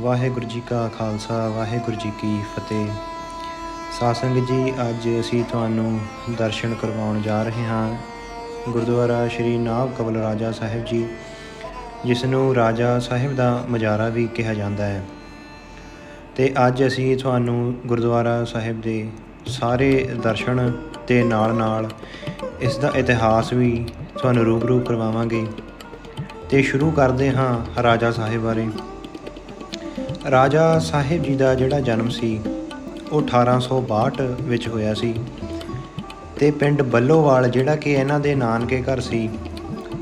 ਵਾਹਿਗੁਰੂ ਜੀ ਕਾ ਖਾਲਸਾ, ਵਾਹਿਗੁਰੂ ਜੀ ਕੀ ਫਤਿਹ। ਸਾਧ ਜੀ, ਅੱਜ ਅਸੀਂ ਤੁਹਾਨੂੰ ਦਰਸ਼ਨ ਕਰਵਾਉਣ ਜਾ ਰਹੇ ਹਾਂ। ਗੁਰਦੁਆਰਾ ਸ਼੍ਰੀ ਨਾਭ ਕਵਲ ਰਾਜਾ ਸਾਹਿਬ ਜੀ ਜਿਸ ਨੂੰ ਰਾਜਾ ਸਾਹਿਬ ਦਾ ਮਜਾਰਾ ਵੀ ਕਿਹਾ ਜਾਂਦਾ ਹੈ। ਤੇ ਅੱਜ ਅਸੀਂ ਤੁਹਾਨੂੰ ਗੁਰਦੁਆਰਾ ਸਾਹਿਬ ਦੇ ਸਾਰੇ ਦਰਸ਼ਨ ਤੇ ਨਾਲ ਨਾਲ ਇਸ ਦਾ ਇਤਿਹਾਸ ਵੀ ਤੁਹਾਨੂੰ ਰੂਬਰੂ ਕਰਵਾਵਾਂਗੇ। ਤੇ ਸ਼ੁਰੂ ਕਰਦੇ ਹਾਂ ਰਾਜਾ ਸਾਹਿਬ ਬਾਰੇ। ਰਾਜਾ ਸਾਹਿਬ ਜੀ ਦਾ ਜਿਹੜਾ ਜਨਮ ਸੀ, ਉਹ 1862 ਵਿੱਚ ਹੋਇਆ ਸੀ। ਤੇ ਪਿੰਡ ਬੱਲੋਵਾਲ ਜਿਹੜਾ ਕਿ ਇਹਨਾਂ ਦੇ ਨਾਨਕੇ ਘਰ ਸੀ,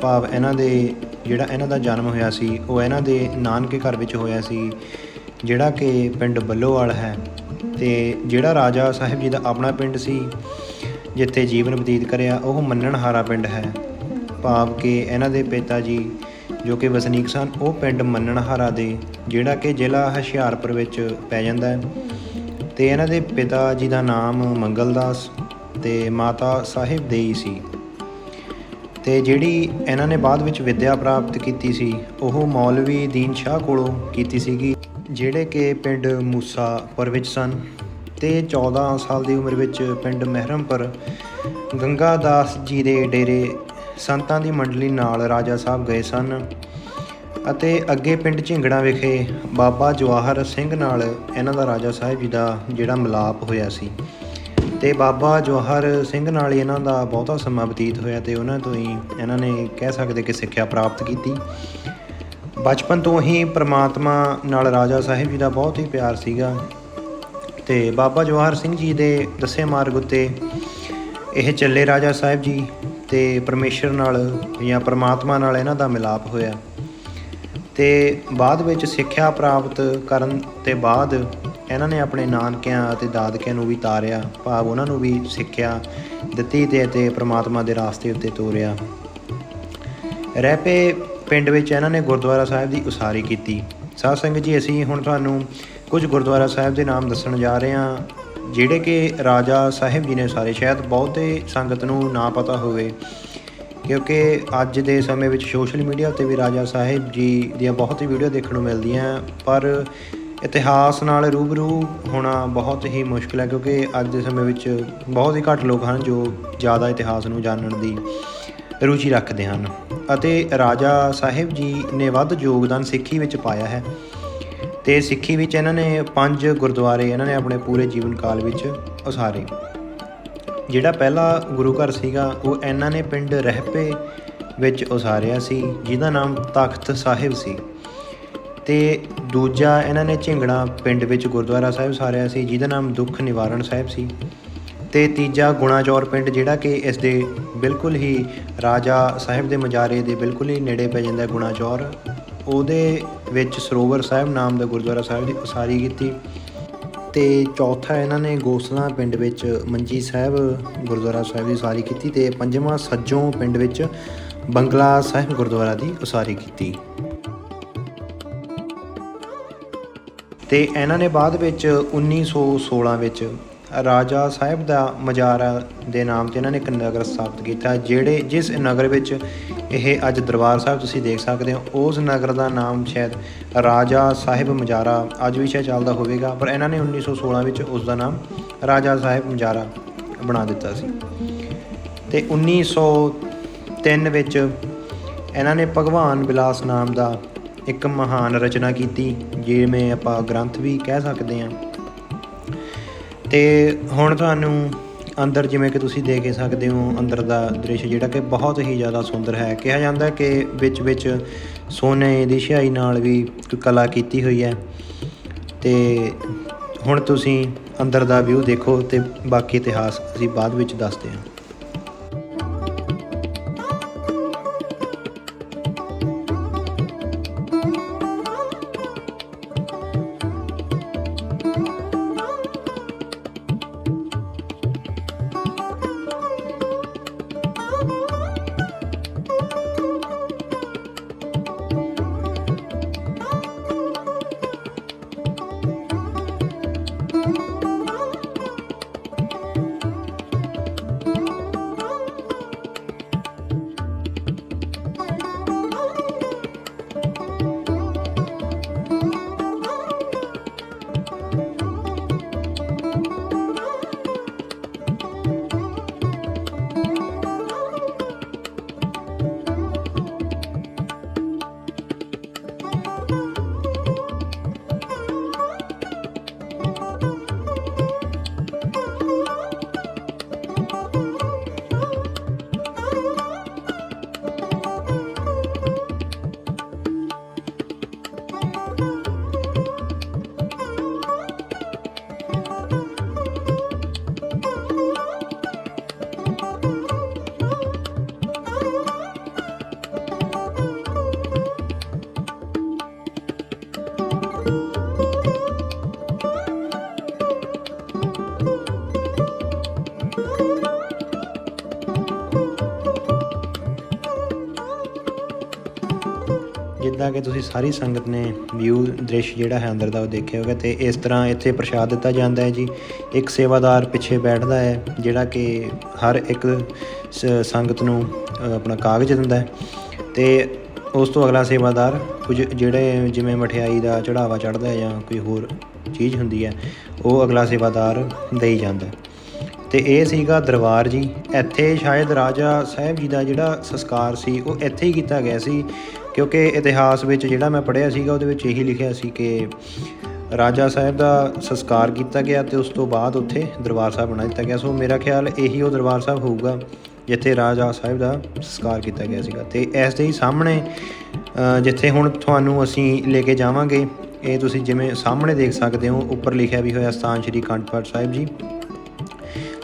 ਭਾਵ ਇਹਨਾਂ ਦੇ ਜਿਹੜਾ ਇਹਨਾਂ ਦਾ ਜਨਮ ਹੋਇਆ ਸੀ, ਉਹ ਇਹਨਾਂ ਦੇ ਨਾਨਕੇ ਘਰ ਵਿੱਚ ਹੋਇਆ ਸੀ, ਜਿਹੜਾ ਕਿ ਪਿੰਡ ਬੱਲੋਵਾਲ ਹੈ। ਤੇ ਜਿਹੜਾ ਰਾਜਾ ਸਾਹਿਬ ਜੀ ਦਾ ਆਪਣਾ ਪਿੰਡ ਸੀ, ਜਿੱਥੇ ਜੀਵਨ ਬਤੀਤ ਕਰਿਆ, ਉਹ ਮੰਨਣਹਾਰਾ ਪਿੰਡ ਹੈ। ਭਾਵ ਕਿ ਇਹਨਾਂ ਦੇ ਪਿਤਾ ਜੀ ਜੋ ਕਿ ਵਸਨੀਕ ਸਨ, ਉਹ ਪਿੰਡ ਮੰਨਣਹਾਰਾ ਦੇ, ਜਿਹੜਾ ਕਿ ਜ਼ਿਲ੍ਹਾ ਹੁਸ਼ਿਆਰਪੁਰ ਵਿੱਚ ਪੈ ਜਾਂਦਾ ਹੈ। ਤੇ ਇਹਨਾਂ ਦੇ ਪਿਤਾ ਜੀ ਦਾ ਨਾਮ ਮੰਗਲਦਾਸ ਤੇ ਮਾਤਾ ਸਾਹਿਬ ਦੇਈ ਸੀ। ਤੇ ਜਿਹੜੀ ਇਹਨਾਂ ਨੇ ਬਾਅਦ ਵਿੱਚ ਵਿੱਦਿਆ ਪ੍ਰਾਪਤ ਕੀਤੀ ਸੀ, ਉਹ ਮੌਲਵੀ ਦੀਨ ਸ਼ਾਹ ਕੋਲੋਂ ਕੀਤੀ ਸੀਗੀ, ਜਿਹੜੇ ਕਿ ਪਿੰਡ ਮੂਸਾਪੁਰ ਵਿੱਚ ਸਨ ਤੇ 14 ਸਾਲ ਦੀ ਉਮਰ ਵਿੱਚ ਪਿੰਡ ਮਹਿਰਮਪੁਰ ਗੰਗਾ ਦਾਸ ਜੀ ਦੇ ਡੇਰੇ ਸੰਤਾਂ ਦੀ ਮੰਡਲੀ ਨਾਲ ਰਾਜਾ ਸਾਹਿਬ ਗਏ ਸਨ ਅਤੇ ਅੱਗੇ ਪਿੰਡ ਝਿੰਗੜਾ ਵਿਖੇ ਬਾਬਾ ਜਵਾਹਰ ਸਿੰਘ ਨਾਲ ਇਹਨਾਂ ਦਾ ਰਾਜਾ ਸਾਹਿਬ ਜੀ ਦਾ ਜਿਹੜਾ ਮਿਲਾਪ ਹੋਇਆ ਸੀ। ਤੇ ਬਾਬਾ ਜਵਾਹਰ ਸਿੰਘ ਨਾਲ ਹੀ ਇਹਨਾਂ ਦਾ ਬਹੁਤਾ ਸਮਾਂ ਬਤੀਤ ਹੋਇਆ ਤੇ ਉਹਨਾਂ ਤੋਂ ਹੀ ਇਹਨਾਂ ਨੇ ਕਹਿ ਸਕਦੇ ਕਿ ਸਿੱਖਿਆ ਪ੍ਰਾਪਤ ਕੀਤੀ। ਬਚਪਨ ਤੋਂ ਹੀ ਪ੍ਰਮਾਤਮਾ ਨਾਲ ਰਾਜਾ ਸਾਹਿਬ ਜੀ ਦਾ ਬਹੁਤ ਹੀ ਪਿਆਰ ਸੀਗਾ ਤੇ ਬਾਬਾ ਜਵਾਹਰ ਸਿੰਘ ਜੀ ਦੇ ਦੱਸੇ ਮਾਰਗ ਉੱਤੇ ਇਹ ਚੱਲੇ ਰਾਜਾ ਸਾਹਿਬ ਜੀ ਤੇ ਪਰਮੇਸ਼ਰ ਨਾਲ ਜਾਂ ਪ੍ਰਮਾਤਮਾ ਨਾਲ ਇਹਨਾਂ ਦਾ ਮਿਲਾਪ ਹੋਇਆ। ਤੇ ਬਾਅਦ ਵਿੱਚ ਸਿੱਖਿਆ ਪ੍ਰਾਪਤ ਕਰਨ ਤੇ ਬਾਅਦ ਇਹਨਾਂ ਨੇ ਆਪਣੇ ਨਾਨਕਿਆਂ ਅਤੇ ਦਾਦਕਿਆਂ ਨੂੰ ਵੀ ਤਾਰਿਆ, ਭਾਵ ਉਹਨਾਂ ਨੂੰ ਵੀ ਸਿੱਖਿਆ ਦਿੱਤੀ ਤੇ ਤੇ ਪ੍ਰਮਾਤਮਾ ਦੇ ਰਾਸਤੇ ਉੱਤੇ ਤੋਰਿਆ। ਰਹਿਪੇ ਪਿੰਡ ਵਿੱਚ ਇਹਨਾਂ ਨੇ ਗੁਰਦੁਆਰਾ ਸਾਹਿਬ ਦੀ ਉਸਾਰੀ ਕੀਤੀ। ਸਾਧ ਸੰਗਤ ਜੀ, ਅਸੀਂ ਹੁਣ ਤੁਹਾਨੂੰ ਕੁਝ ਗੁਰਦੁਆਰਾ ਸਾਹਿਬ ਦੇ ਨਾਮ ਦੱਸਣ ਜਾ ਰਹੇ ਹਾਂ। ਜਿਹੜੇ ਕਿ ਰਾਜਾ ਸਾਹਿਬ ਜੀ ਨੇ ਸਾਰੇ, ਸ਼ਾਇਦ ਬਹੁਤੇ ਸੰਗਤ ਨੂੰ ਨਾ ਪਤਾ ਹੋਵੇ, ਕਿਉਂਕਿ ਅੱਜ ਦੇ ਸਮੇਂ ਵਿੱਚ ਸੋਸ਼ਲ ਮੀਡੀਆ ਉੱਤੇ ਵੀ ਰਾਜਾ ਸਾਹਿਬ ਜੀ ਦੀਆਂ ਬਹੁਤ ਹੀ ਵੀਡੀਓ ਦੇਖਣ ਨੂੰ ਮਿਲਦੀਆਂ, ਪਰ ਇਤਿਹਾਸ ਨਾਲ ਰੂਬਰੂ ਹੋਣਾ ਬਹੁਤ ਹੀ ਮੁਸ਼ਕਲ ਹੈ, ਕਿਉਂਕਿ ਅੱਜ ਦੇ ਸਮੇਂ ਵਿੱਚ ਬਹੁਤ ਹੀ ਘੱਟ ਲੋਕ ਹਨ ਜੋ ਜ਼ਿਆਦਾ ਇਤਿਹਾਸ ਨੂੰ ਜਾਣਨ ਦੀ ਰੁਚੀ ਰੱਖਦੇ ਹਨ। ਅਤੇ ਰਾਜਾ ਸਾਹਿਬ ਜੀ ਨੇ ਵੱਧ ਯੋਗਦਾਨ ਸਿੱਖੀ ਵਿੱਚ ਪਾਇਆ ਹੈ। ਤੇ ਸਿੱਖੀ ਵਿੱਚ ਇਹਨਾਂ ਨੇ ਪੰਜ ਗੁਰਦੁਆਰੇ ਇਹਨਾਂ ਨੇ ਆਪਣੇ ਪੂਰੇ ਜੀਵਨ ਕਾਲ ਵਿੱਚ ਉਸਾਰੇ। ਜਿਹੜਾ ਪਹਿਲਾ ਗੁਰੂ ਘਰ ਸੀਗਾ, ਉਹ ਇਹਨਾਂ ਨੇ ਪਿੰਡ ਰਹਿਪੇ ਵਿੱਚ ਉਸਾਰਿਆ ਸੀ, ਜਿਹਦਾ ਨਾਮ ਤਖਤ ਸਾਹਿਬ ਸੀ। ਤੇ ਦੂਜਾ ਇਹਨਾਂ ਨੇ ਝਿੰਗੜਾ ਪਿੰਡ ਵਿੱਚ ਗੁਰਦੁਆਰਾ ਸਾਹਿਬ ਉਸਾਰਿਆ ਸੀ, ਜਿਹਦਾ ਨਾਮ ਦੁੱਖ ਨਿਵਾਰਣ ਸਾਹਿਬ ਸੀ। ਤੇ ਤੀਜਾ ਗੁਣਾਚੌਰ ਪਿੰਡ, ਜਿਹੜਾ ਕਿ ਇਸ ਦੇ ਬਿਲਕੁਲ ਹੀ ਰਾਜਾ ਸਾਹਿਬ ਦੇ ਮਜਾਰੇ ਦੇ ਬਿਲਕੁਲ ਹੀ ਨੇੜੇ ਪੈ ਜਾਂਦਾ ਗੁਣਾਚੌਰ। ਉਹਦੇ ਵਿੱਚ ਸਰੋਵਰ ਸਾਹਿਬ ਨਾਮ ਦਾ ਗੁਰਦੁਆਰਾ ਸਾਹਿਬ ਦੀ ਉਸਾਰੀ ਕੀਤੀ ਤੇ ਚੌਥਾ ਇਹਨਾਂ ਨੇ ਗੋਸਲਾ ਪਿੰਡ ਵਿੱਚ ਮੰਜੀ ਸਾਹਿਬ ਗੁਰਦੁਆਰਾ ਸਾਹਿਬ ਦੀ ਉਸਾਰੀ ਕੀਤੀ ਤੇ ਪੰਜਵਾਂ ਸੱਜੋਂ ਪਿੰਡ ਵਿੱਚ ਬੰਗਲਾ ਸਾਹਿਬ ਗੁਰਦੁਆਰਾ ਦੀ ਉਸਾਰੀ ਕੀਤੀ। ਤੇ ਇਹਨਾਂ ਨੇ ਬਾਅਦ ਵਿੱਚ 1916 ਵਿੱਚ ਰਾਜਾ ਸਾਹਿਬ ਦਾ ਮਜਾਰਾ ਦੇ ਨਾਮ ਤੇ ਇਹਨਾਂ ਨੇ ਇੱਕ ਨਗਰ ਸਥਾਪਿਤ ਕੀਤਾ ਜਿਹੜੇ ਜਿਸ ਨਗਰ ਵਿੱਚ ਇਹ ਅੱਜ ਦਰਬਾਰ ਸਾਹਿਬ ਤੁਸੀਂ ਦੇਖ ਸਕਦੇ ਹੋ, ਉਸ ਨਗਰ ਦਾ ਨਾਮ ਸ਼ਾਇਦ ਰਾਜਾ ਸਾਹਿਬ ਮਜਾਰਾ ਅੱਜ ਵੀ ਸ਼ਾਇਦ ਚੱਲਦਾ ਹੋਵੇਗਾ, ਪਰ ਇਹਨਾਂ ਨੇ 1916 ਵਿੱਚ ਉਸ ਦਾ ਨਾਮ ਰਾਜਾ ਸਾਹਿਬ ਮਜਾਰਾ ਬਣਾ ਦਿੱਤਾ ਸੀ। ਤੇ 1903 ਵਿੱਚ ਇਹਨਾਂ ਨੇ ਭਗਵਾਨ ਬਿਲਾਸ ਨਾਮ ਦਾ ਇੱਕ ਮਹਾਨ ਰਚਨਾ ਕੀਤੀ, ਜਿਵੇਂ ਆਪਾਂ ਗ੍ਰੰਥ ਵੀ ਕਹਿ ਸਕਦੇ ਹਾਂ। ਤੇ ਹੁਣ ਤੁਹਾਨੂੰ ਅੰਦਰ ਜਿਵੇਂ ਕਿ ਤੁਸੀਂ ਦੇਖ ਸਕਦੇ ਹੋ, ਅੰਦਰ ਦਾ ਦ੍ਰਿਸ਼ ਜਿਹੜਾ ਕਿ ਬਹੁਤ ਹੀ ਜ਼ਿਆਦਾ ਸੁੰਦਰ ਹੈ। ਕਿਹਾ ਜਾਂਦਾ ਕਿ ਵਿੱਚ ਵਿੱਚ ਸੋਨੇ ਦੀ ਸਿਹਾਈ ਨਾਲ ਵੀ ਕਲਾ ਕੀਤੀ ਹੋਈ ਹੈ। ਤੇ ਹੁਣ ਤੁਸੀਂ ਅੰਦਰ ਦਾ ਵਿਊ ਦੇਖੋ ਤੇ ਬਾਕੀ ਇਤਿਹਾਸ ਅਸੀਂ ਬਾਅਦ ਵਿੱਚ ਦੱਸਦੇ ਹਾਂ। ਜਿਹੜਾ ਕਿ ਤੁਸੀਂ ਸਾਰੀ ਸੰਗਤ ਨੇ ਵਿਊ ਦ੍ਰਿਸ਼ ਜਿਹੜਾ ਹੈ ਅੰਦਰ ਦਾ ਉਹ ਦੇਖਿਆ ਹੋਗਾ ਤੇ ਇਸ ਤਰ੍ਹਾਂ ਇੱਥੇ ਪ੍ਰਸ਼ਾਦ ਦਿੱਤਾ ਜਾਂਦਾ ਹੈ ਜੀ। ਇੱਕ ਸੇਵਾਦਾਰ ਪਿੱਛੇ ਬੈਠਦਾ ਹੈ, ਜਿਹੜਾ ਕਿ ਹਰ ਇੱਕ ਸ- ਸੰਗਤ ਨੂੰ ਆਪਣਾ ਕਾਗਜ਼ ਦਿੰਦਾ ਹੈ ਤੇ ਉਸ ਤੋਂ ਅਗਲਾ ਸੇਵਾਦਾਰ ਕੁਝ ਜਿਹੜੇ ਜਿਵੇਂ ਮਠਿਆਈ ਦਾ ਚੜਾਵਾ ਚੜਦਾ ਹੈ ਜਾਂ ਕੋਈ ਹੋਰ ਚੀਜ਼ ਹੁੰਦੀ ਹੈ, ਉਹ ਅਗਲਾ ਸੇਵਾਦਾਰ ਦੇਈ ਜਾਂਦਾ ਹੈ। ਤੇ ਇਹ ਸੀਗਾ ਦਰਬਾਰ ਜੀ। ਇੱਥੇ ਸ਼ਾਇਦ ਰਾਜਾ ਸਾਹਿਬ ਜੀ ਦਾ ਜਿਹੜਾ ਸੰਸਕਾਰ ਸੀ, ਉਹ ਇੱਥੇ ਹੀ ਕੀਤਾ ਗਿਆ ਸੀ। ਕਿਉਂਕਿ ਇਤਿਹਾਸ ਵਿੱਚ ਜਿਹੜਾ ਮੈਂ ਪੜ੍ਹਿਆ ਸੀਗਾ, ਉਹਦੇ ਵਿੱਚ ਇਹੀ ਲਿਖਿਆ ਸੀ ਕਿ ਰਾਜਾ ਸਾਹਿਬ ਦਾ ਸੰਸਕਾਰ ਕੀਤਾ ਗਿਆ ਤੇ ਉਸ ਤੋਂ ਬਾਅਦ ਉੱਥੇ ਦਰਬਾਰ ਸਾਹਿਬ ਬਣਾ ਦਿੱਤਾ ਗਿਆ। ਸੋ ਮੇਰਾ ਖਿਆਲ ਇਹੀ ਉਹ ਦਰਬਾਰ ਸਾਹਿਬ ਹੋਊਗਾ, ਜਿੱਥੇ ਰਾਜਾ ਸਾਹਿਬ ਦਾ ਸੰਸਕਾਰ ਕੀਤਾ ਗਿਆ ਸੀਗਾ। ਤੇ ਇਸ ਦੇ ਹੀ ਸਾਹਮਣੇ ਜਿੱਥੇ ਹੁਣ ਤੁਹਾਨੂੰ ਅਸੀਂ ਲੈ ਕੇ ਜਾਵਾਂਗੇ, ਇਹ ਤੁਸੀਂ ਜਿਵੇਂ ਸਾਹਮਣੇ ਦੇਖ ਸਕਦੇ ਹੋ, ਉੱਪਰ ਲਿਖਿਆ ਵੀ ਹੋਇਆ ਸਥਾਨ ਸ੍ਰੀ ਅਖੰਡ ਪਾਠ ਸਾਹਿਬ ਜੀ।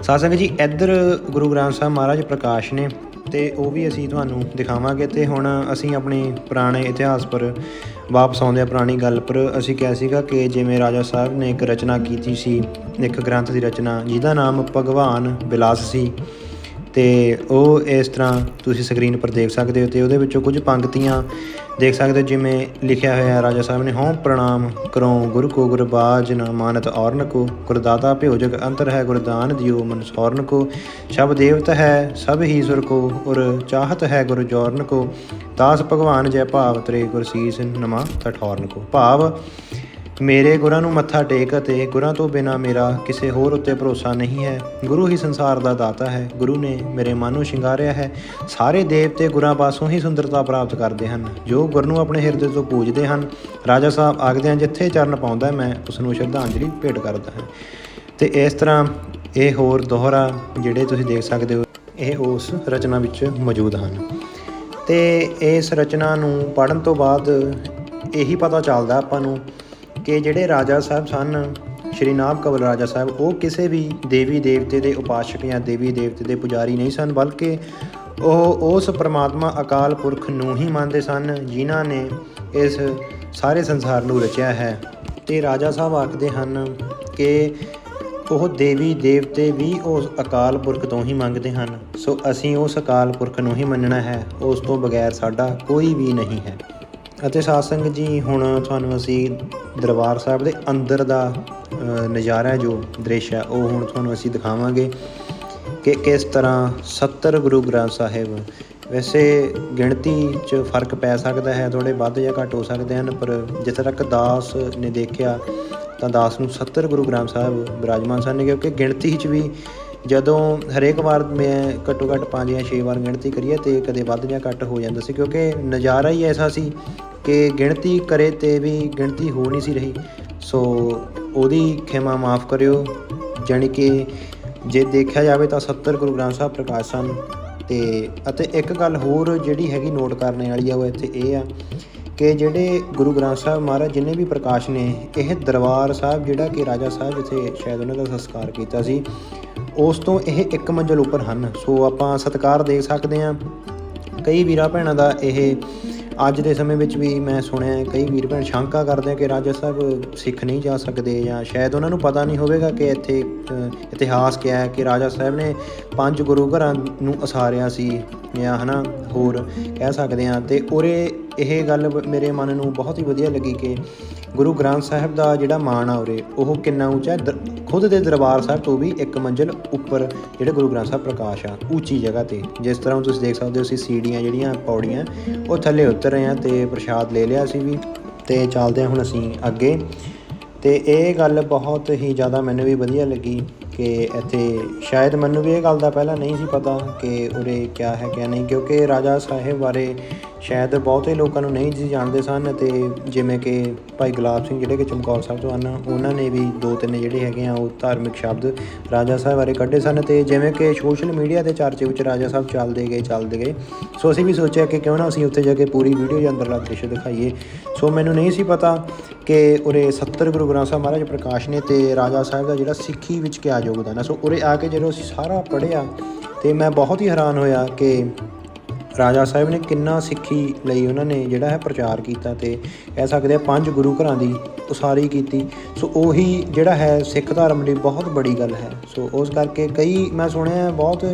ਸਾਧ ਸੰਗਤ ਜੀ, ਇੱਧਰ ਗੁਰੂ ਗ੍ਰੰਥ ਸਾਹਿਬ ਮਹਾਰਾਜ ਪ੍ਰਕਾਸ਼ ਨੇ ਤੇ ਉਹ ਵੀ ਅਸੀਂ ਤੁਹਾਨੂੰ ਦਿਖਾਵਾਂਗੇ ਤੇ ਹੁਣ ਅਸੀਂ ਆਪਣੇ ਪੁਰਾਣੇ ਇਤਿਹਾਸ ਪਰ ਵਾਪਸ ਆਉਂਦੇ ਆ ਪੁਰਾਣੀ ਗੱਲ ਪਰ ਅਸੀਂ ਕਿਹਾ ਸੀਗਾ ਕਿ ਜਿਵੇਂ ਰਾਜਾ ਸਾਹਿਬ ਨੇ ਇੱਕ ਰਚਨਾ ਕੀਤੀ ਸੀ, ਇੱਕ ਗ੍ਰੰਥ ਦੀ ਰਚਨਾ ਜਿਹਦਾ ਨਾਮ ਭਗਵਾਨ ਬਿਲਾਸ ਸੀ ਤੇ ਉਹ ਇਸ ਤਰ੍ਹਾਂ ਤੁਸੀਂ ਸਕਰੀਨ ਪਰ ਦੇਖ ਸਕਦੇ ਹੋ ਤੇ ਉਹਦੇ ਵਿੱਚੋਂ ਕੁਝ ਪੰਕਤੀਆਂ ਦੇਖ ਸਕਦੇ ਹੋ ਜਿਵੇਂ ਲਿਖਿਆ ਹੋਇਆ ਹੈ ਰਾਜਾ ਸਾਹਿਬ ਨੇ, ਹਉ ਪ੍ਰਣਾਮ ਕਰੋ ਗੁਰੂ ਕੋ ਗੁਰਬਾਜ ਨ ਮਾਨਤ ਔਰਨ ਕੋ, ਗੁਰਦਾਤਾ ਭਿਓ ਅੰਤਰ ਹੈ ਗੁਰਦਾਨ ਦਿਓ ਮਨ ਸੌਰਨ ਕੋ ਸ਼ਬ ਦੇਵਤ ਹੈ ਸਭ ਹੀ ਸੁਰ ਕੋ ਔਰ ਚਾਹਤ ਹੈ ਗੁਰ ਜੋਰਨ ਕੋ, ਦਾਸ ਭਗਵਾਨ ਜੈ ਭਾਵ ਤਰੇ ਗੁਰਸੀਸ ਨਮਾ ਠੌਰਨ ਕੋ। ਭਾਵ ਮੇਰੇ ਗੁਰਾਂ ਨੂੰ ਮੱਥਾ ਟੇਕ ਅਤੇ ਗੁਰਾਂ ਤੋਂ ਬਿਨਾ ਮੇਰਾ ਕਿਸੇ ਹੋਰ ਉੱਤੇ ਭਰੋਸਾ ਨਹੀਂ ਹੈ। ਗੁਰੂ ਹੀ ਸੰਸਾਰ ਦਾ ਦਾਤਾ ਹੈ। ਗੁਰੂ ਨੇ ਮੇਰੇ ਮਨ ਨੂੰ ਸ਼ਿੰਗਾਰਿਆ ਹੈ। ਸਾਰੇ ਦੇਵਤੇ ਗੁਰਾਂ ਪਾਸੋਂ ਹੀ ਸੁੰਦਰਤਾ ਪ੍ਰਾਪਤ ਕਰਦੇ ਹਨ। ਜੋ ਗੁਰ ਨੂੰ ਆਪਣੇ ਹਿਰਦੇ ਤੋਂ ਪੂਜਦੇ ਹਨ, ਰਾਜਾ ਸਾਹਿਬ ਆਖਦੇ ਹਨ, ਜਿੱਥੇ ਚਰਨ ਪਾਉਂਦਾ ਮੈਂ ਉਸ ਨੂੰ ਸ਼ਰਧਾਂਜਲੀ ਭੇਟ ਕਰਦਾ ਹਾਂ। ਤੇ ਇਸ ਤਰ੍ਹਾਂ ਇਹ ਹੋਰ ਦੋਹਰਾ ਜਿਹੜੇ ਤੁਸੀਂ ਦੇਖ ਸਕਦੇ ਹੋ, ਇਹ ਉਸ ਰਚਨਾ ਵਿੱਚ ਮੌਜੂਦ ਹਨ। ਤੇ ਇਸ ਰਚਨਾ ਨੂੰ ਪੜ੍ਹਨ ਤੋਂ ਬਾਅਦ ਇਹੀ ਪਤਾ ਚੱਲਦਾ ਆਪਾਂ ਨੂੰ ਕਿ ਜਿਹੜੇ ਰਾਜਾ ਸਾਹਿਬ ਸਨ, ਸ਼੍ਰੀ ਨਾਭ ਕਵਲ ਰਾਜਾ ਸਾਹਿਬ, ਉਹ ਕਿਸੇ ਵੀ ਦੇਵੀ ਦੇਵਤੇ ਦੇ ਉਪਾਸ਼ਕ ਜਾਂ ਦੇਵੀ ਦੇਵਤੇ ਦੇ ਪੁਜਾਰੀ ਨਹੀਂ ਸਨ, ਬਲਕਿ ਉਹ ਉਸ ਪ੍ਰਮਾਤਮਾ ਅਕਾਲ ਪੁਰਖ ਨੂੰ ਹੀ ਮੰਨਦੇ ਸਨ, ਜਿਨ੍ਹਾਂ ਨੇ ਇਸ ਸਾਰੇ ਸੰਸਾਰ ਨੂੰ ਰਚਿਆ ਹੈ। ਤੇ ਰਾਜਾ ਸਾਹਿਬ ਆਖਦੇ ਹਨ ਕਿ ਉਹ ਦੇਵੀ ਦੇਵਤੇ ਵੀ ਉਸ ਅਕਾਲ ਪੁਰਖ ਤੋਂ ਹੀ ਮੰਗਦੇ ਹਨ। ਸੋ ਅਸੀਂ ਉਸ ਅਕਾਲ ਪੁਰਖ ਨੂੰ ਹੀ ਮੰਨਣਾ ਹੈ, ਉਸ ਤੋਂ ਬਗੈਰ ਸਾਡਾ ਕੋਈ ਵੀ ਨਹੀਂ ਹੈ। ਅਤੇ ਸਾਧ ਸੰਗਤ ਜੀ, ਹੁਣ ਤੁਹਾਨੂੰ ਅਸੀਂ ਦਰਬਾਰ ਸਾਹਿਬ ਦੇ ਅੰਦਰ ਦਾ ਨਜ਼ਾਰਾ ਜੋ ਦ੍ਰਿਸ਼ ਹੈ, ਉਹ ਹੁਣ ਤੁਹਾਨੂੰ ਅਸੀਂ ਦਿਖਾਵਾਂਗੇ ਕਿ ਕਿਸ ਤਰ੍ਹਾਂ 70 ਗੁਰੂ ਗ੍ਰੰਥ ਸਾਹਿਬ ਵੈਸੇ ਗਿਣਤੀ 'ਚ ਫ਼ਰਕ ਪੈ ਸਕਦਾ ਹੈ ਥੋੜੇ ਵੱਧ ਜਾਂ ਘੱਟ ਹੋ ਸਕਦੇ ਹਨ, ਪਰ ਜਿੱਥੇ ਤੱਕ ਦਾਸ ਨੇ ਦੇਖਿਆ ਤਾਂ ਦਾਸ ਨੂੰ 70 ਗੁਰੂ ਗ੍ਰੰਥ ਸਾਹਿਬ ਬਿਰਾਜਮਾਨ ਸਨ, ਕਿਉਂਕਿ ਗਿਣਤੀ 'ਚ ਵੀ ਜਦੋਂ ਹਰੇਕ ਵਾਰ ਮੈਂ ਘੱਟੋ ਘੱਟ 5 ਜਾਂ 6 ਵਾਰ ਗਿਣਤੀ ਕਰੀਏ ਤੇ ਕਦੇ ਵੱਧ ਜਾਂ ਘੱਟ ਹੋ ਜਾਂਦਾ ਸੀ, ਕਿਉਂਕਿ ਨਜ਼ਾਰਾ ਹੀ ਐਸਾ ਸੀ ਕਿ ਗਿਣਤੀ ਕਰੇ ਤੇ ਵੀ ਗਿਣਤੀ ਹੋ ਨਹੀਂ ਸੀ ਰਹੀ। ਸੋ ਉਹਦੀ ਖਿਮਾ ਮਾਫ ਕਰਿਓ, ਜਾਣੀ ਕਿ ਜੇ ਦੇਖਿਆ ਜਾਵੇ ਤਾਂ 70 ਗੁਰੂ ਗ੍ਰੰਥ ਸਾਹਿਬ ਪ੍ਰਕਾਸ਼ ਸਨ ਤੇ ਅਤੇ ਇੱਕ ਗੱਲ ਹੋਰ ਜਿਹੜੀ ਹੈਗੀ ਨੋਟ ਕਰਨ ਵਾਲੀ ਆ, ਉਹ ਇੱਥੇ ਇਹ ਆ ਕਿ ਜਿਹੜੇ ਗੁਰੂ ਗ੍ਰੰਥ ਸਾਹਿਬ ਮਹਾਰਾਜ ਜਿੰਨੇ ਵੀ ਪ੍ਰਕਾਸ਼ ਨੇ, ਇਹ ਦਰਬਾਰ ਸਾਹਿਬ ਜਿਹੜਾ ਕਿ ਰਾਜਾ ਸਾਹਿਬ ਜਿੱਥੇ ਸ਼ਾਇਦ ਉਹਨਾਂ ਦਾ ਸੰਸਕਾਰ ਕੀਤਾ ਸੀ ਉਸ ਤੋਂ ਇਹ ਇੱਕ ਮੰਜ਼ਲ ਉੱਪਰ ਹਨ। ਸੋ ਆਪਾਂ ਸਤਿਕਾਰ ਦੇ ਸਕਦੇ ਹਾਂ। ਕਈ ਵੀਰਾਂ ਭੈਣਾਂ ਦਾ ਇਹ ਅੱਜ ਦੇ ਸਮੇਂ ਵਿੱਚ ਵੀ ਮੈਂ ਸੁਣਿਆ ਕਈ ਵੀਰ ਭੈਣ ਸ਼ੰਕਾ ਕਰਦੇ ਆ ਕਿ ਰਾਜਾ ਸਾਹਿਬ ਸਿੱਖ ਨਹੀਂ ਜਾ ਸਕਦੇ ਜਾਂ ਸ਼ਾਇਦ ਉਹਨਾਂ ਨੂੰ ਪਤਾ ਨਹੀਂ ਹੋਵੇਗਾ ਕਿ ਇੱਥੇ ਇਤਿਹਾਸ ਕਿਆ ਹੈ ਕਿ ਰਾਜਾ ਸਾਹਿਬ ਨੇ ਪੰਜ ਗੁਰੂ ਘਰਾਂ ਨੂੰ ਅਸਾਰਿਆ ਸੀ ਜਾਂ ਹਨਾ ਹੋਰ ਕਹਿ ਸਕਦੇ ਆ ਤੇ ਉਰੇ ਇਹ ਗੱਲ ਬ- ਮੇਰੇ ਮਨ ਨੂੰ ਬਹੁਤ ਹੀ ਵਧੀਆ ਲੱਗੀ ਕਿ ਗੁਰੂ ਗ੍ਰੰਥ ਸਾਹਿਬ ਦਾ ਜਿਹੜਾ ਮਾਣ ਆ ਉਰੇ, ਉਹ ਕਿੰਨਾ ਉੱਚਾ ਹੈ। ਖੁਦ ਦੇ ਦਰਬਾਰ ਸਾਹਿਬ ਤੋਂ ਵੀ ਇੱਕ ਮੰਜ਼ਲ ਉੱਪਰ ਜਿਹੜੇ ਗੁਰੂ ਗ੍ਰੰਥ ਸਾਹਿਬ ਪ੍ਰਕਾਸ਼ ਆ, ਉੱਚੀ ਜਗ੍ਹਾ ਤੇ। ਜਿਸ ਤਰ੍ਹਾਂ ਤੁਸੀਂ ਦੇਖ ਸਕਦੇ ਹੋ, ਅਸੀਂ ਸੀੜੀਆਂ ਜਿਹੜੀਆਂ ਪੌੜੀਆਂ, ਉਹ ਥੱਲੇ ਉਤਰ ਰਹੇ ਆ ਤੇ ਪ੍ਰਸ਼ਾਦ ਲੈ ਲਿਆ ਅਸੀਂ ਵੀ ਤੇ ਚੱਲਦੇ ਹਾਂ ਹੁਣ ਅਸੀਂ ਅੱਗੇ। ਤੇ ਇਹ ਗੱਲ ਬਹੁਤ ਹੀ ਜ਼ਿਆਦਾ ਮੈਨੂੰ ਵੀ ਵਧੀਆ ਲੱਗੀ ਕਿ ਇੱਥੇ ਸ਼ਾਇਦ ਮੈਨੂੰ ਵੀ ਇਹ ਗੱਲ ਦਾ ਪਹਿਲਾਂ ਨਹੀਂ ਸੀ ਪਤਾ ਕਿ ਉਰੇ ਕਿਆ ਹੈ, ਕਿਆ ਨਹੀਂ, ਕਿਉਂਕਿ ਰਾਜਾ ਸਾਹਿਬ ਬਾਰੇ ਸ਼ਾਇਦ ਬਹੁਤੇ ਲੋਕਾਂ ਨੂੰ ਨਹੀਂ ਜੀ ਜਾਣਦੇ ਸਨ ਤੇ ਜਿਵੇਂ ਕਿ ਭਾਈ ਗੁਲਾਬ ਸਿੰਘ ਜਿਹੜੇ ਕਿ ਚਮਕੌਰ ਸਾਹਿਬ ਤੋਂ ਹਨ, ਉਹਨਾਂ ਨੇ ਵੀ ਦੋ ਤਿੰਨ ਜਿਹੜੇ ਹੈਗੇ ਆ ਉਹ ਧਾਰਮਿਕ ਸ਼ਬਦ ਰਾਜਾ ਸਾਹਿਬ ਬਾਰੇ ਕੱਢੇ ਸਨ ਤੇ ਜਿਵੇਂ ਕਿ ਸੋਸ਼ਲ ਮੀਡੀਆ ਤੇ ਚਰਚੇ ਵਿੱਚ ਰਾਜਾ ਸਾਹਿਬ ਚੱਲਦੇ ਗਏ ਚੱਲਦੇ ਗਏ। ਸੋ ਅਸੀਂ ਵੀ ਸੋਚਿਆ ਕਿ ਕਿਉਂ ਨਾ ਅਸੀਂ ਉੱਥੇ ਜਾ ਕੇ ਪੂਰੀ ਵੀਡੀਓ ਦੇ ਅੰਦਰਲਾ ਦ੍ਰਿਸ਼ ਦਿਖਾਈਏ। ਸੋ ਮੈਨੂੰ ਨਹੀਂ ਸੀ ਪਤਾ ਕਿ ਉਰੇ 70 ਗੁਰੂ ਗ੍ਰੰਥ ਸਾਹਿਬ ਮਹਾਰਾਜ ਪ੍ਰਕਾਸ਼ ਨੇ ਤੇ ਰਾਜਾ ਸਾਹਿਬ ਦਾ ਜਿਹੜਾ ਸਿੱਖੀ ਵਿੱਚ ਕਿਆ ਯੋਗਦਾਨ ਹੈ। ਸੋ ਉਰੇ ਆ ਕੇ ਜਦੋਂ ਅਸੀਂ ਸਾਰਾ ਪੜ੍ਹਿਆ ਤੇ ਮੈਂ ਬਹੁਤ ਹੀ ਹੈਰਾਨ ਹੋਇਆ ਕਿ ਰਾਜਾ ਸਾਹਿਬ ਨੇ ਕਿੰਨਾ ਸਿੱਖੀ ਲਈ ਉਹਨਾਂ ਨੇ, ਜਿਹੜਾ ਹੈ ਪ੍ਰਚਾਰ ਕੀਤਾ ਤੇ ਕਹਿ ਸਕਦੇ ਆ ਪੰਜ ਗੁਰੂ ਘਰਾਂ ਦੀ ਉਸਾਰੀ ਕੀਤੀ। ਸੋ ਉਹੀ ਜਿਹੜਾ ਹੈ ਸਿੱਖ ਧਰਮ ਲਈ ਬਹੁਤ ਬੜੀ ਗੱਲ ਹੈ। ਸੋ ਉਸ ਕਰਕੇ ਕਈ, ਮੈਂ ਸੁਣਿਆ ਬਹੁਤ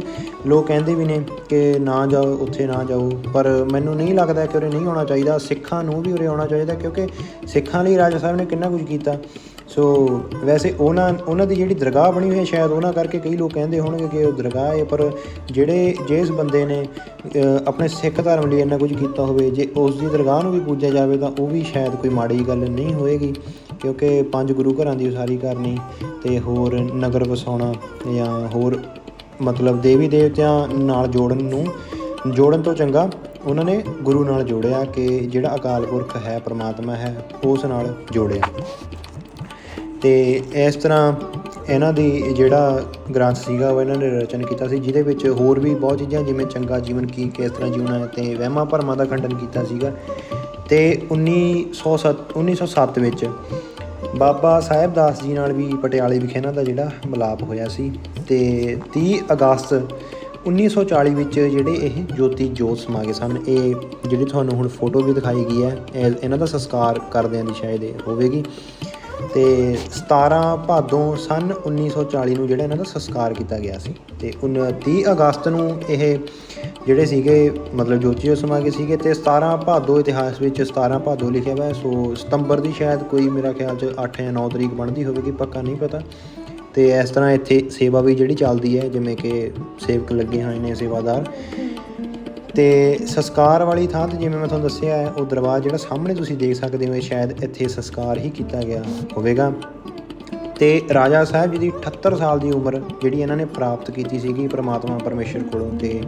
ਲੋਕ ਕਹਿੰਦੇ ਵੀ ਨੇ ਕਿ ਨਾ ਜਾਓ, ਉੱਥੇ ਨਾ ਜਾਓ, ਪਰ ਮੈਨੂੰ ਨਹੀਂ ਲੱਗਦਾ ਕਿ ਉਰੇ ਨਹੀਂ ਆਉਣਾ ਚਾਹੀਦਾ। ਸਿੱਖਾਂ ਨੂੰ ਵੀ ਉਰੇ ਆਉਣਾ ਚਾਹੀਦਾ ਕਿਉਂਕਿ ਸਿੱਖਾਂ ਲਈ ਰਾਜਾ ਸਾਹਿਬ ਨੇ ਕਿੰਨਾ ਕੁਝ ਕੀਤਾ। ਸੋ ਵੈਸੇ ਉਹਨਾਂ ਉਹਨਾਂ ਦੀ ਜਿਹੜੀ ਦਰਗਾਹ ਬਣੀ ਹੋਈ ਹੈ, ਸ਼ਾਇਦ ਉਹਨਾਂ ਕਰਕੇ ਕਈ ਲੋਕ ਕਹਿੰਦੇ ਹੋਣਗੇ ਕਿ ਉਹ ਦਰਗਾਹ ਹੈ, ਪਰ ਜਿਹੜੇ ਜਿਸ ਬੰਦੇ ਨੇ ਆਪਣੇ ਸਿੱਖ ਧਰਮ ਲਈ ਇੰਨਾ ਕੁਝ ਕੀਤਾ ਹੋਵੇ, ਜੇ ਉਸ ਦੀ ਦਰਗਾਹ ਨੂੰ ਵੀ ਪੂਜਿਆ ਜਾਵੇ, ਤਾਂ ਉਹ ਵੀ ਸ਼ਾਇਦ ਕੋਈ ਮਾੜੀ ਗੱਲ ਨਹੀਂ ਹੋਏਗੀ, ਕਿਉਂਕਿ ਪੰਜ ਗੁਰੂ ਘਰਾਂ ਦੀ ਉਸਾਰੀ ਕਰਨੀ ਤੇ ਹੋਰ ਨਗਰ ਵਸਾਉਣਾ ਜਾਂ ਹੋਰ ਮਤਲਬ ਦੇਵੀ ਦੇਵਤਿਆਂ ਨਾਲ ਜੋੜਨ ਨੂੰ, ਜੋੜਨ ਤੋਂ ਚੰਗਾ ਉਹਨਾਂ ਨੇ ਗੁਰੂ ਨਾਲ ਜੋੜਿਆ ਕਿ ਜਿਹੜਾ ਅਕਾਲ ਪੁਰਖ ਹੈ, ਪ੍ਰਮਾਤਮਾ ਹੈ, ਉਸ ਨਾਲ ਜੋੜਿਆ। ਤੇ ਇਸ ਤਰ੍ਹਾਂ ਇਹਨਾਂ ਦੀ ਜਿਹੜਾ ਗ੍ਰੰਥ ਸੀਗਾ ਉਹ ਇਹਨਾਂ ਨੇ ਰਚਨ ਕੀਤਾ ਸੀ, ਜਿਹਦੇ ਵਿੱਚ ਹੋਰ ਵੀ ਬਹੁਤ ਚੀਜ਼ਾਂ, ਜਿਵੇਂ ਚੰਗਾ ਜੀਵਨ ਕੀ, ਕਿਸ ਤਰ੍ਹਾਂ ਜਿਉਣਾ ਹੈ ਤੇ ਵਹਿਮਾਂ ਭਰਮਾਂ ਦਾ ਖੰਡਨ ਕੀਤਾ ਸੀਗਾ ਤੇ 1907 1907 ਵਿੱਚ ਬਾਬਾ ਸਾਹਿਬ ਦਾਸ ਜੀ ਨਾਲ ਵੀ ਪਟਿਆਲੇ ਵਿਖੇ ਇਹਨਾਂ ਦਾ ਜਿਹੜਾ ਮਿਲਾਪ ਹੋਇਆ ਸੀ ਤੇ 30 ਅਗਸਤ 1940 ਵਿੱਚ ਜਿਹੜੇ ਇਹ ਜੋਤੀ ਜੋਤ ਸਮਾ ਗਏ ਸਨ, ਇਹ ਜਿਹੜੀ ਤੁਹਾਨੂੰ ਹੁਣ ਫੋਟੋ ਵੀ ਦਿਖਾਈ ਗਈ ਹੈ, ਇਹ- ਇਹਨਾਂ ਦਾ ਸੰਸਕਾਰ ਕਰਦਿਆਂ ਦੀ ਸ਼ਾਇਦ ਇਹ ਹੋਵੇਗੀ। ਤੇ 17 ਭਾਦੋਂ ਸਨ 1940 ਨੂੰ ਜਿਹੜਾ ਇਹਨਾਂ ਦਾ ਸੰਸਕਾਰ ਕੀਤਾ ਗਿਆ ਸੀ ਤੇ 29 ਅਗਸਤ ਨੂੰ ਇਹ ਜਿਹੜੇ ਸੀਗੇ, ਮਤਲਬ ਜੋਤੀ ਜੋਤ ਸਮਾਗੇ ਸੀਗੇ ਤੇ 17 ਭਾਦੋਂ ਇਤਿਹਾਸ ਵਿੱਚ 17 ਭਾਦੋਂ ਲਿਖਿਆ ਹੋਇਆ, ਸੋ ਸਤੰਬਰ ਦੀ ਸ਼ਾਇਦ ਕੋਈ ਮੇਰਾ ਖਿਆਲ ਚ 8 ਜਾਂ 9 ਤਰੀਕ ਬਣਦੀ ਹੋਵੇਗੀ, ਪੱਕਾ ਨਹੀਂ ਪਤਾ। ਤੇ ਇਸ ਤਰ੍ਹਾਂ ਇੱਥੇ ਸੇਵਾ ਵੀ ਜਿਹੜੀ ਚੱਲਦੀ ਹੈ, ਜਿਵੇਂ ਕਿ ਸੇਵਕ ਲੱਗੇ ਹੋਏ ਨੇ, ਸੇਵਾਦਾਰ। ਤੇ ਸੰਸਕਾਰ ਵਾਲੀ ਥਾਂ ਤੇ ਜਿਵੇਂ ਮੈਂ ਤੁਹਾਨੂੰ ਦੱਸਿਆ ਹੈ, ਉਹ ਦਰਬਾਰ ਜਿਹੜਾ ਸਾਹਮਣੇ ਤੁਸੀਂ ਦੇਖ ਸਕਦੇ ਹੋ ਸ਼ਾਇਦ ਇੱਥੇ ਸੰਸਕਾਰ ਹੀ ਕੀਤਾ ਗਿਆ ਹੋਵੇਗਾ। ਤੇ ਰਾਜਾ ਸਾਹਿਬ ਜੀ ਦੀ 78 ਸਾਲ ਦੀ ਉਮਰ ਜਿਹੜੀ ਇਹਨਾਂ ਨੇ ਪ੍ਰਾਪਤ ਕੀਤੀ ਸੀਗੀ ਪ੍ਰਮਾਤਮਾ ਪਰਮੇਸ਼ਰ ਕੋਲੋਂ ਤੇ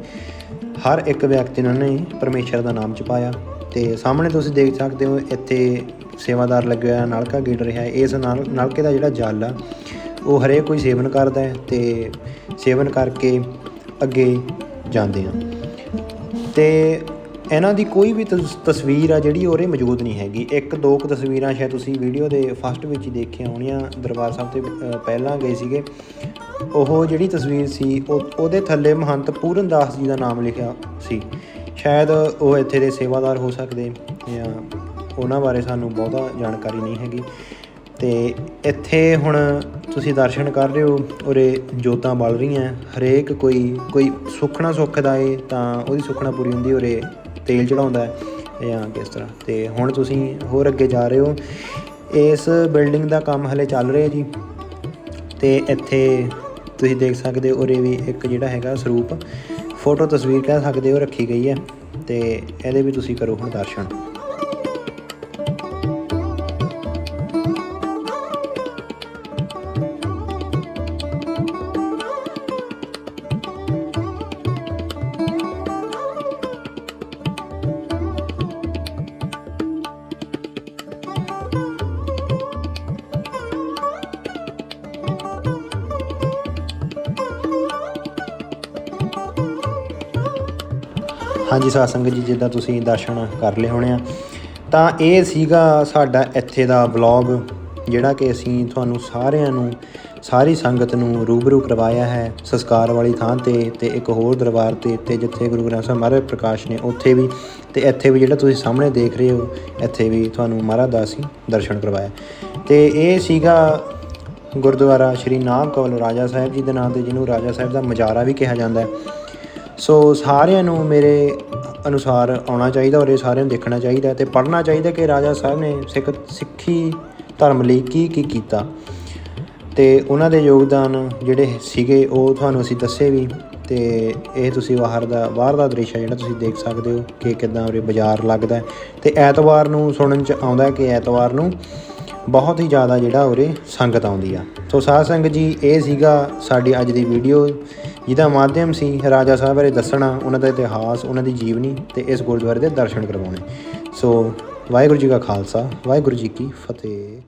ਹਰ ਇੱਕ ਵਿਅਕਤੀ ਨੇ ਉਹਨਾਂ ਨੇ ਪਰਮੇਸ਼ਰ ਦਾ ਨਾਮ ਜਪਾਇਆ। ਤੇ ਸਾਹਮਣੇ ਤੁਸੀਂ ਦੇਖ ਸਕਦੇ ਹੋ, ਇੱਥੇ ਸੇਵਾਦਾਰ ਲੱਗਿਆ ਹੋਇਆ, ਨਲਕਾ ਗੇੜ ਰਿਹਾ ਹੈ। ਇਸ ਨਾਲ ਨਲਕੇ ਦਾ ਜਿਹੜਾ ਜਲ ਆ, ਉਹ ਹਰੇਕ ਕੋਈ ਸੇਵਨ ਕਰਦਾ ਹੈ ਤੇ ਸੇਵਨ ਕਰਕੇ ਅੱਗੇ ਜਾਂਦੇ ਆ। ਤੇ ਇਹਨਾਂ ਦੀ ਕੋਈ ਵੀ ਤਸ- ਤਸਵੀਰ ਆ ਜਿਹੜੀ ਉਹਰੇ ਮੌਜੂਦ ਨਹੀਂ ਹੈਗੀ। ਇੱਕ ਦੋ ਕੁ ਤਸਵੀਰਾਂ ਸ਼ਾਇਦ ਤੁਸੀਂ ਵੀਡੀਓ ਦੇ ਫਸਟ ਵਿੱਚ ਹੀ ਦੇਖੀਆਂ ਹੋਣੀਆਂ। ਦਰਬਾਰ ਸਾਹਿਬ ਤੇ ਅ, ਪਹਿਲਾਂ ਗਏ ਸੀਗੇ। ਉਹ ਜਿਹੜੀ ਤਸਵੀਰ ਸੀ ਉਹ ਉਹਦੇ ਥੱਲੇ ਮਹੰਤ ਪੂਰਨ ਦਾਸ ਜੀ ਦਾ ਨਾਮ ਲਿਖਿਆ ਸੀ। ਸ਼ਾਇਦ ਉਹ ਇੱਥੇ ਦੇ ਸੇਵਾਦਾਰ ਹੋ ਸਕਦੇ ਜਾਂ ਉਹਨਾਂ ਬਾਰੇ ਸਾਨੂੰ ਬਹੁਤਾ ਜਾਣਕਾਰੀ ਨਹੀਂ ਹੈਗੀ। ਤੇ ਇੱਥੇ ਹੁਣ ਤੁਸੀਂ ਦਰਸ਼ਨ ਕਰ ਰਹੇ ਹੋ, ਉਰੇ ਜੋਤਾਂ ਬਲ ਰਹੀਆਂ, ਹਰੇਕ ਕੋਈ ਕੋਈ ਸੁੱਖਣਾ ਸੁੱਖਦਾ ਏ, ਤਾਂ ਉਹਦੀ ਸੁੱਖਣਾ ਪੂਰੀ ਹੁੰਦੀ, ਉਰੇ ਤੇਲ ਚੜਾਉਂਦਾ ਹੈ ਜਾਂ ਕਿਸ ਤਰ੍ਹਾਂ। ਤੇ ਹੁਣ ਤੁਸੀਂ ਹੋਰ ਅੱਗੇ ਜਾ ਰਹੇ ਹੋ, ਇਸ ਬਿਲਡਿੰਗ ਦਾ ਕੰਮ ਹਲੇ ਚੱਲ ਰਿਹਾ ਜੀ। ਤੇ ਇੱਥੇ ਤੁਸੀਂ ਦੇਖ ਸਕਦੇ ਹੋ, ਉਰੇ ਵੀ ਇੱਕ ਜਿਹੜਾ ਹੈਗਾ ਸਰੂਪ, ਫੋਟੋ ਤਸਵੀਰ ਕਹਿ ਸਕਦੇ ਹੋ, ਰੱਖੀ ਗਈ ਹੈ। ਤੇ ਇਹਦੇ ਵੀ ਤੁਸੀਂ ਕਰੋ ਹੁਣ ਦਰਸ਼ਨ। ਹਾਂਜੀ, ਸਾਧ ਜੀ, ਜਿੱਦਾਂ ਤੁਸੀਂ ਦਰਸ਼ਨ ਕਰ ਲਏ ਹੋਣੇ ਆ। ਤਾਂ ਇਹ ਸੀਗਾ ਸਾਡਾ ਇੱਥੇ ਦਾ ਵਲੌਗ, ਜਿਹੜਾ ਕਿ ਅਸੀਂ ਤੁਹਾਨੂੰ ਸਾਰਿਆਂ ਨੂੰ, ਸਾਰੀ ਸੰਗਤ ਨੂੰ ਰੂਬਰੂ ਕਰਵਾਇਆ ਹੈ ਸੰਸਕਾਰ ਵਾਲੀ ਥਾਂ ਤੇ ਤੇ ਇੱਕ ਹੋਰ ਦਰਬਾਰ ਤੇ ਤੇ ਜਿੱਥੇ ਗੁਰੂ ਗ੍ਰੰਥ ਸਾਹਿਬ ਮਹਾਰਾਜ ਪ੍ਰਕਾਸ਼ ਨੇ ਉੱਥੇ ਵੀ, ਤੇ ਇੱਥੇ ਵੀ ਜਿਹੜਾ ਤੁਸੀਂ ਸਾਹਮਣੇ ਦੇਖ ਰਹੇ ਹੋ, ਇੱਥੇ ਵੀ ਤੁਹਾਨੂੰ ਮਹਾਰਾਜ ਦਾ ਅਸੀਂ ਦਰਸ਼ਨ ਕਰਵਾਇਆ। ਤੇ ਇਹ ਸੀਗਾ ਗੁਰਦੁਆਰਾ ਸ਼੍ਰੀ ਨਾਮ ਕਵਲ ਰਾਜਾ ਸਾਹਿਬ ਜੀ ਦੇ ਨਾਂ ਤੇ, ਜਿਹਨੂੰ ਰਾਜਾ ਸਾਹਿਬ ਦਾ ਮਜਾਰਾ ਵੀ ਕਿਹਾ ਜਾਂਦਾ ਹੈ। ਸੋ ਸਾਰਿਆਂ ਨੂੰ ਮੇਰੇ ਅਨੁਸਾਰ ਆਉਣਾ ਚਾਹੀਦਾ ਔਰ ਇਹ ਸਾਰਿਆਂ ਨੂੰ ਦੇਖਣਾ ਚਾਹੀਦਾ ਤੇ ਪੜ੍ਹਨਾ ਚਾਹੀਦਾ ਕਿ ਰਾਜਾ ਸਾਹਿਬ ਨੇ ਸਿੱਖ, ਸਿੱਖੀ ਧਰਮ ਲਈ ਕੀ ਕੀ ਕੀਤਾ। ਤੇ ਉਹਨਾਂ ਦੇ ਯੋਗਦਾਨ ਜਿਹੜੇ ਸੀਗੇ ਉਹ ਤੁਹਾਨੂੰ ਅਸੀਂ ਦੱਸੇ ਵੀ ਤੇ ਇਹ ਤੁਸੀਂ ਬਾਹਰ ਦਾ ਬਾਹਰ ਦਾ ਦ੍ਰਿਸ਼ ਹੈ ਜਿਹੜਾ ਤੁਸੀਂ ਦੇਖ ਸਕਦੇ ਹੋ ਕਿ ਕਿਦਾਂ ਉਰੇ ਬਾਜ਼ਾਰ ਲੱਗਦਾ। ਹੈ ਤੇ ਐਤਵਾਰ ਨੂੰ ਸੁਣਨ ਚ ਆਉਂਦਾ ਕਿ ਐਤਵਾਰ ਨੂੰ ਬਹੁਤ ਹੀ ਜ਼ਿਆਦਾ ਜਿਹੜਾ ਉਰੇ ਸੰਗਤ ਆਉਂਦੀ ਆ। ਸੋ ਸਾਧ ਸੰਗ ਜੀ, ਇਹ ਸੀਗਾ ਸਾਡੀ ਅੱਜ ਦੀ ਵੀਡੀਓ, ਜਿਹਦਾ ਮਾਧਿਅਮ ਸੀ ਰਾਜਾ ਸਾਹਿਬ ਬਾਰੇ ਦੱਸਣਾ, ਉਹਨਾਂ ਦਾ ਇਤਿਹਾਸ, ਉਹਨਾਂ ਦੀ ਜੀਵਨੀ ਤੇ ਇਸ ਗੁਰਦੁਆਰੇ ਦੇ ਦਰਸ਼ਨ ਕਰਵਾਉਣੇ। ਸੋ ਵਾਹਿਗੁਰੂ ਜੀ ਕਾ ਖਾਲਸਾ, ਵਾਹਿਗੁਰੂ ਜੀ ਕੀ ਫਤਿਹ।